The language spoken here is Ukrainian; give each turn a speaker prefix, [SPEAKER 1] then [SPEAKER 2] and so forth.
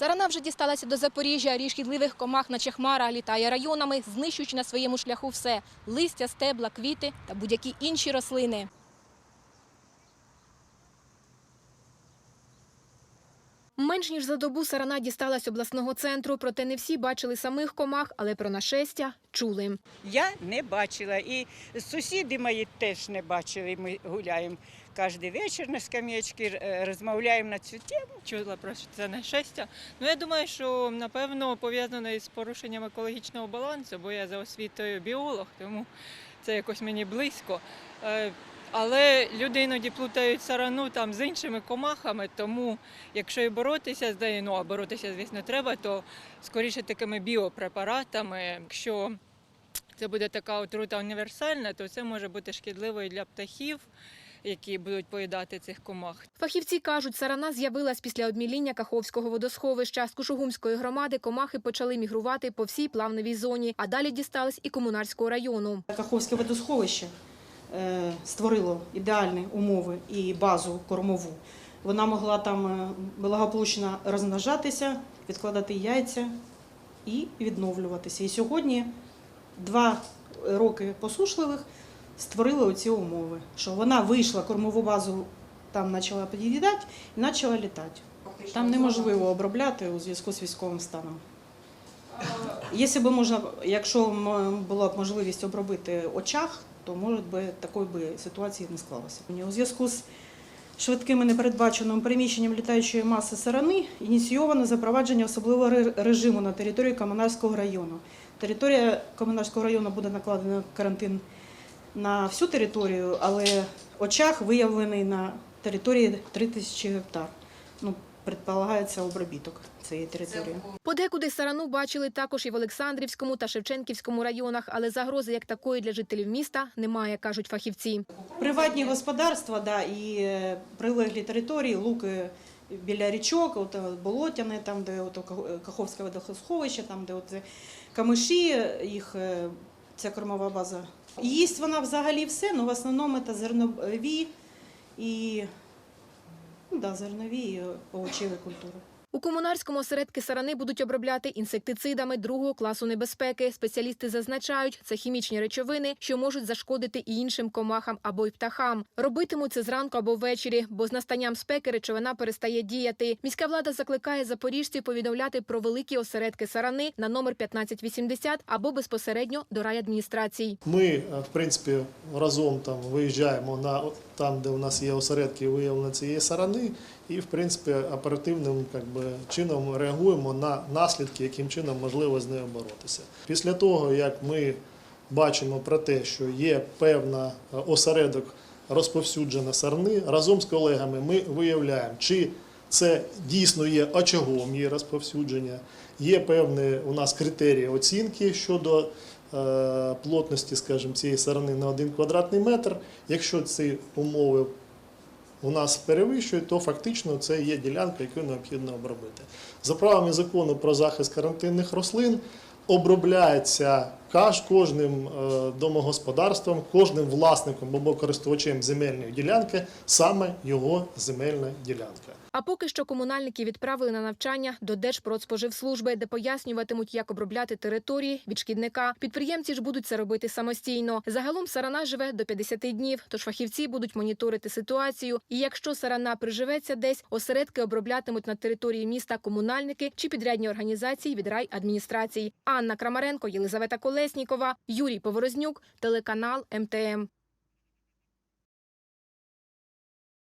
[SPEAKER 1] Сарана вже дісталася до Запоріжжя. Рій шкідливих комах, наче хмара, літає районами, знищуючи на своєму шляху все – листя, стебла, квіти та будь-які інші рослини. Менш ніж за добу сарана дісталась обласного центру, проте не всі бачили самих комах, але про нашестя чули.
[SPEAKER 2] Я не бачила, і сусіди мої теж не бачили. Ми гуляємо кожен вечір на скам'ячці, е, розмовляємо на цю тему.
[SPEAKER 3] чула про це нещастя. Ну я думаю, що напевно пов'язано із порушенням екологічного балансу, бо я за освітою біолог, тому це якось мені близько. Але люди іноді плутають сарану там з іншими комахами, тому якщо і боротися з нею, ну а боротися, звісно, треба, то скоріше такими біопрепаратами. Якщо це буде така отрута універсальна, то це може бути шкідливо і для птахів, які будуть поїдати цих комах.
[SPEAKER 1] Фахівці кажуть, сарана з'явилась після обміління Каховського водосховища. З Кушугумської громади комахи почали мігрувати по всій плавневій зоні, а далі дістались і Комунарського району.
[SPEAKER 4] Каховське водосховище створило ідеальні умови і базу кормову. Вона могла там е, благополучно розмножатися, відкладати яйця і відновлюватися. І сьогодні два роки посушливих створили оці умови, що вона вийшла кормову базу, там почала під'їдати і почала літати. Там неможливо обробляти у зв'язку з військовим станом. Якщо б можна, якщо була б можливість обробити очах, то може би такої би ситуації не склалося. У зв'язку з швидким і непередбаченим переміщенням літаючої маси сарани ініційовано запровадження особливого режиму на території Комунарського району. Територія Комунарського району буде накладена карантин на всю територію, але очаг виявлений на території 3000 гектар. Ну, предполагається обробіток цієї території.
[SPEAKER 1] Подекуди сарану бачили також і в Олександрівському та Шевченківському районах, але загрози як такої для жителів міста немає, кажуть фахівці.
[SPEAKER 4] Приватні господарства, да, і е, прилеглі території, луки біля річок, от е, болотяне, там, де от Ках- Каховське водосховище, там, де от е, камиші, їх е, ця кормова база. Їсть вона взагалі все, але в основному це зернові і ну, да, зернові і овочеві культури.
[SPEAKER 1] У комунарському осередки сарани будуть обробляти інсектицидами другого класу небезпеки. Спеціалісти зазначають, це хімічні речовини, що можуть зашкодити і іншим комахам або й птахам. Робитимуть це зранку або ввечері, бо з настанням спеки речовина перестає діяти. Міська влада закликає запоріжців повідомляти про великі осередки сарани на номер 1580 або безпосередньо до райадміністрацій.
[SPEAKER 5] Ми, е, в принципі, разом там виїжджаємо на там, де у нас є осередки виявлення цієї сарани, і в принципі оперативним как би, чином реагуємо на наслідки, яким чином можливо з нею боротися. Після того, як ми бачимо про те, що є певна е, осередок розповсюдження сарни, разом з колегами ми виявляємо, чи це дійсно є очагом її розповсюдження, є певні у нас критерії оцінки щодо е, плотності, скажімо, цієї сарани на один квадратний метр. Якщо ці умови у нас перевищують, то фактично це є ділянка, яку необхідно обробити. За правами закону про захист карантинних рослин обробляється каж- кожним е, домогосподарством, кожним власником або користувачем земельної ділянки саме його земельна ділянка.
[SPEAKER 1] А поки що комунальники відправили на навчання до Держпродспоживслужби, де пояснюватимуть, як обробляти території від шкідника. Підприємці ж будуть це робити самостійно. Загалом сарана живе до 50 днів, тож фахівці будуть моніторити ситуацію. І якщо сарана приживеться десь, осередки оброблятимуть на території міста комунальники чи підрядні організації від райадміністрацій. Анна Крамаренко, Єлизавета Колеснікова, Юрій Поворознюк, телеканал МТМ.